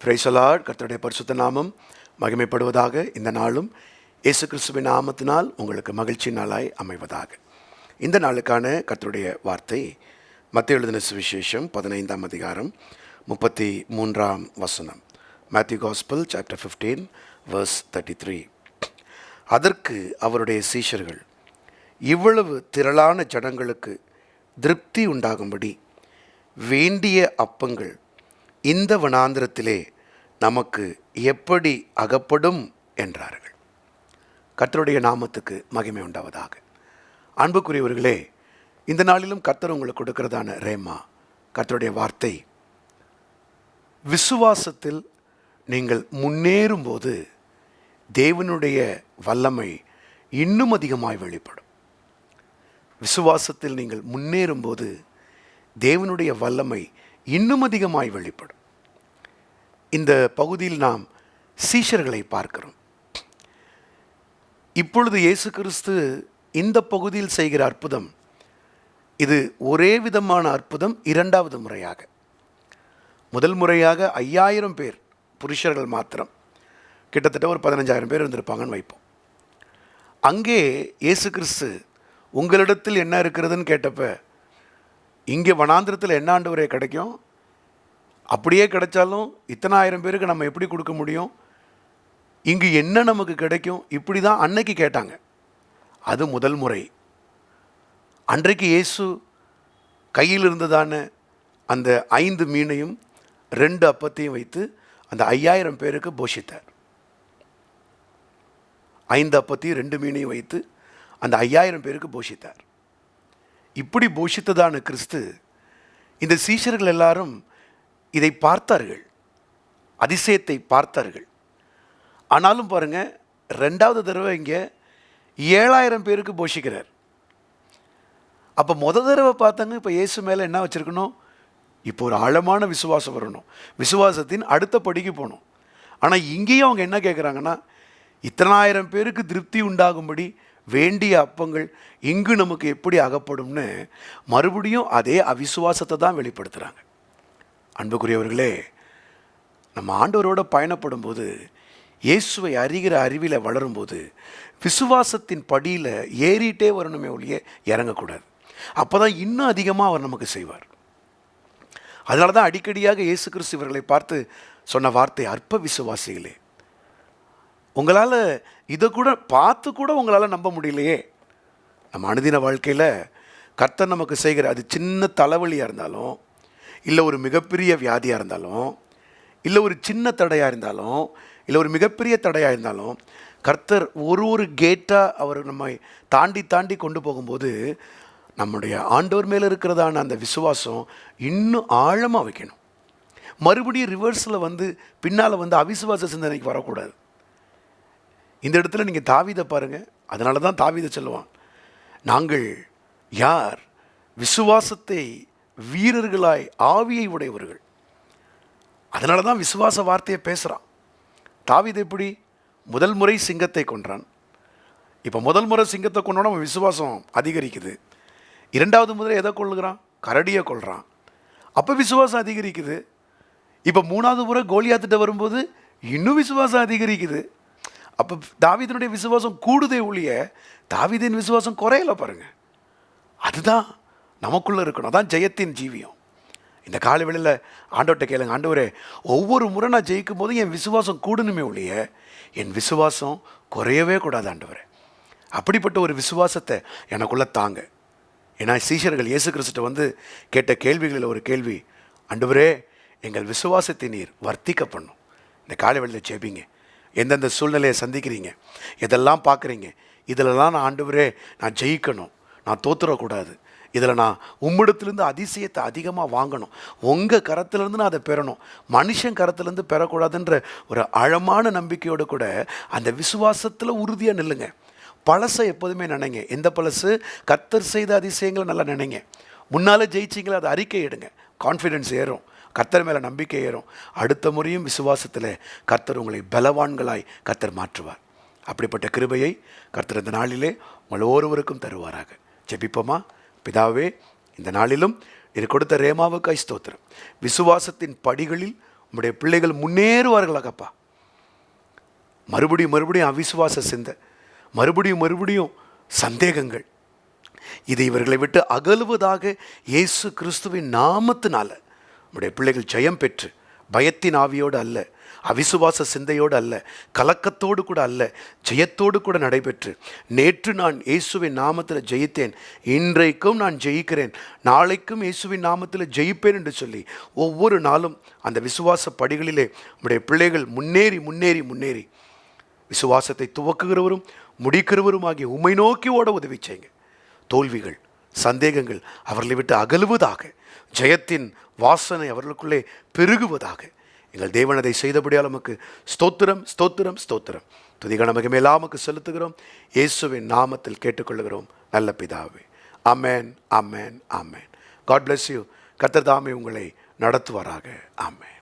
பிரைசலாட் கர்த்தருடைய பரிசுத்த நாமம் மகிமைப்படுவதாக இந்த நாளும். இயேசு கிறிஸ்துவின் நாமத்தினால் உங்களுக்கு மகிழ்ச்சி நாளாய் அமைவதாக. இந்த நாளுக்கான கர்த்தருடைய வார்த்தை மத்திய எழுதின சுவிசேஷம் பதினைந்தாம் அதிகாரம் முப்பத்தி மூன்றாம் வசனம். Matthew gospel chapter fifteen verse thirty three அதற்கு அவருடைய சீஷர்கள் இவ்வளவு திரளான ஜனங்களுக்கு திருப்தி உண்டாகும்படி வேண்டிய அப்பங்கள் இந்த வனாந்திரத்திலே நமக்கு எப்படி அகப்படும் என்றார்கள். கர்த்தருடைய நாமத்துக்கு மகிமை உண்டாவதாக. அன்புக்குரியவர்களே இந்த நாளிலும் கர்த்தர் உங்களுக்கு கொடுக்கிறதான ரேமா கர்த்தருடைய வார்த்தை. விசுவாசத்தில் நீங்கள் முன்னேறும்போது தேவனுடைய வல்லமை இன்னும் அதிகமாய் வெளிப்படும். விசுவாசத்தில் நீங்கள் முன்னேறும்போது தேவனுடைய வல்லமை இன்னும் அதிகமாய் வெளிப்படும். இந்த பகுதியில் நாம் சீஷர்களை பார்க்கிறோம். இப்பொழுது இயேசு கிறிஸ்து இந்த பகுதியில் செய்கிற அற்புதம் இது ஒரே விதமான அற்புதம் இரண்டாவது முறையாக. முதல் முறையாக ஐயாயிரம் பேர் புருஷர்கள் மாத்திரம். கிட்டத்தட்ட ஒரு பதினஞ்சாயிரம் பேர் இருந்திருப்பாங்கன்னு வைப்போம். அங்கே இயேசு கிறிஸ்து உங்களிடத்தில் என்ன இருக்கிறதுன்னு கேட்டப்ப இங்கே வனாந்திரத்தில் என்ன ஆண்டவரே கிடைக்கும்? அப்படியே கிடைச்சாலும் இத்தனை ஆயிரம் பேருக்கு நம்ம எப்படி கொடுக்க முடியும்? இங்கு என்ன நமக்கு கிடைக்கும்? இப்படி தான் அன்னைக்கு கேட்டாங்க. அது முதல் முறை. அன்றைக்கு இயேசு கையில் இருந்ததான அந்த ஐந்து மீனையும் ரெண்டு அப்பத்தையும் வைத்து அந்த ஐயாயிரம் பேருக்கு போஷித்தார். ஐந்து அப்பத்தையும் ரெண்டு மீனையும் வைத்து அந்த ஐயாயிரம் பேருக்கு போஷித்தார். இப்படி போஷித்ததான கிறிஸ்து இந்த சீஷர்கள் எல்லாரும் இதை பார்த்தார்கள். அதிசயத்தை பார்த்தார்கள். ஆனாலும் பாருங்கள் ரெண்டாவது தடவை இங்கே ஏழாயிரம் பேருக்கு போஷிக்கிறார். அப்போ முத தடவை பார்த்தாங்க இப்போ இயேசு மேலே என்ன வச்சுருக்கணும்? இப்போ ஒரு ஆழமான விசுவாசம் வரணும். விசுவாசத்தின் அடுத்த படிக்கு போகணும். ஆனால் இங்கேயும் அவங்க என்ன கேட்குறாங்கன்னா இத்தனாயிரம் பேருக்கு திருப்தி உண்டாகும்படி வேண்டிய அப்பங்கள் இங்கு நமக்கு எப்படி அகப்படும்னு மறுபடியும் அதே அவிசுவாசத்தை தான் வெளிப்படுத்துகிறாங்க அன்புக்குரியவர்களே நம்ம ஆண்டவரோடு பயணப்படும் போது இயேசுவை அறிகிற அறிவில் வளரும்போது விசுவாசத்தின் படியில் ஏறிட்டே வரணுமே ஒழிய இறங்கக்கூடாது. அப்போ தான் இன்னும் அதிகமாக அவர் நமக்கு செய்வார். அதனால தான் அடிக்கடியாக இயேசு கிறிஸ்து இவர்களை பார்த்து சொன்ன வார்த்தை அற்ப விசுவாசிகளே உங்களால் இதை கூட பார்த்து கூட உங்களால் நம்ப முடியலையே. நம்ம அனுதின வாழ்க்கையில் கர்த்தர் நமக்கு செய்கிற அது சின்ன தலைவலியாக இருந்தாலும் இல்லை ஒரு மிகப்பெரிய வியாதியாக இருந்தாலும் இல்லை ஒரு சின்ன தடையாக இருந்தாலும் இல்லை ஒரு மிகப்பெரிய தடையாக இருந்தாலும் கர்த்தர் ஒரு ஒரு கேட்டாக அவர் நம்மை தாண்டி தாண்டி கொண்டு போகும்போது நம்முடைய ஆண்டவர் மேலே இருக்கிறதான அந்த விசுவாசம் இன்னும் ஆழமாக வைக்கணும். மறுபடியும் ரிவர்ஸில் வந்து பின்னால் வந்து அவிசுவாச சிந்தனைக்கு வரக்கூடாது. இந்த இடத்துல நீங்கள் தாவிதை பாருங்கள் அதனால தான் தாவிதை சொல்லுவான். நாங்கள் யார்? விசுவாசத்தை வீரர்களாய் ஆவியை உடையவர்கள். அதனால தான் விசுவாச வார்த்தையை பேசுகிறான் தாவிது எப்படி? முதல் முறை சிங்கத்தை கொன்றான். இப்போ முதல் முறை சிங்கத்தை கொண்டோன்னா அவன் விசுவாசம் அதிகரிக்குது. இரண்டாவது முறை எதை கொள்ளுகிறான் கரடியை கொள்கிறான் அப்போ விசுவாசம் அதிகரிக்குது. இப்போ மூணாவது முறை கோலியாத்திட்ட வரும்போது இன்னும் விசுவாசம் அதிகரிக்குது. அப்போ தாவிதனுடைய விசுவாசம் கூடுதே ஒழிய தாவிதின் விசுவாசம் குறையல பாருங்கள் அதுதான் நமக்குள்ளே இருக்கணும். அதான் ஜெயத்தின் ஜீவியம். இந்த காலை வேளையில் ஆண்டவர்கிட்ட கேளுங்க. ஆண்டவரே ஒவ்வொரு முறை நான் ஜெயிக்கும் போது என் விசுவாசம் கூடணுமே ஒழிய என் விசுவாசம் குறையவே கூடாது ஆண்டவரே. அப்படிப்பட்ட ஒரு விசுவாசத்தை எனக்குள்ளே தாங்க. ஏன்னா சீஷர்கள் இயேசு கிறிஸ்துட்ட வந்து கேட்ட கேள்விகளில் ஒரு கேள்வி ஆண்டவரே எங்கள் விசுவாசத்தை நீர் வர்த்திக்க பண்ணும். இந்த காலை வேளையில் ஜெபிங்க. எந்தெந்த சூழ்நிலையை சந்திக்கிறீங்க? எதெல்லாம் பார்க்குறீங்க? இதிலலாம் நான் ஆண்டவரே நான் ஜெயிக்கணும். நான் தோத்துறக்கூடாது. இதில் நான் உம்மிடத்துலேருந்து அதிசயத்தை அதிகமாக வாங்கணும். உங்கள் கரத்துலேருந்து நான் அதை பெறணும். மனுஷன் கரத்துலேருந்து பெறக்கூடாதுன்ற ஒரு ஆழமான நம்பிக்கையோடு கூட அந்த விசுவாசத்தில் உறுதியாக நில்லுங்க. பழசை எப்போதுமே நினைங்க. எந்த பழசு? கத்தர் செய்த அதிசயங்களை நல்லா நினைங்க. முன்னால் ஜெயிச்சிங்களா அதை அறிக்கை எடுங்க. கான்ஃபிடென்ஸ் ஏறும். கத்தர் மேலே நம்பிக்கை ஏறும். அடுத்த முறையும் விசுவாசத்தில் கத்தர் உங்களை பலவான்களாய் கத்தர் மாற்றுவார். அப்படிப்பட்ட கிருபையை கர்த்தர் இந்த நாளிலே உங்கள் ஒருவருக்கும் தருவாராக. ஜெபிப்போமா? பிதாவே இந்த நாளிலும் இது கொடுத்த ரேமாவுக்காய் ஸ்தோத்திரம் விசுவாசத்தின் படிகளில் உம்முடைய பிள்ளைகள் முன்னேறுவார்களாகப்பா. மறுபடியும் மறுபடியும் அவிசுவாச சிந்தை மறுபடியும் மறுபடியும் சந்தேகங்கள். இது இவர்களை விட்டு அகலுவதாக இயேசு கிறிஸ்துவின் நாமத்தினால நம்முடைய பிள்ளைகள் ஜெயம் பெற்று பயத்தின் ஆவியோடு அல்ல அவிசுவாச சிந்தையோடு அல்ல கலக்கத்தோடு கூட அல்ல ஜெயத்தோடு கூட நடைபெற்று நேற்று நான் இயேசுவின் நாமத்தில் ஜெயித்தேன் இன்றைக்கும் நான் ஜெயிக்கிறேன் நாளைக்கும் இயேசுவின் நாமத்தில் ஜெயிப்பேன் என்று சொல்லி ஒவ்வொரு நாளும் அந்த விசுவாச படிகளிலே நம்முடைய பிள்ளைகள் முன்னேறி முன்னேறி முன்னேறி விசுவாசத்தை துவக்குகிறவரும் முடிக்கிறவரும் ஆகிய உமை நோக்கி ஓட உதவி செய்யுங்க. தோல்விகள் சந்தேகங்கள் அவர்களை விட்டு அகலுவதாக ஜெயத்தின் வாசனை அவர்களுக்குள்ளே பெருகுவதாக எங்கள் தேவன் அதை செய்தபடியால் நமக்கு ஸ்தோத்திரம் ஸ்தோத்திரம் ஸ்தோத்திரம். துதிகள் நமக்கு மேலாமக்கு செலுத்துகிறோம். இயேசுவின் நாமத்தில் கேட்டுக்கொள்கிறோம் நல்ல பிதாவே. Amen amen amen God bless you கர்த்தர் தாமே உங்களை நடத்துவாராக. அம்மேன்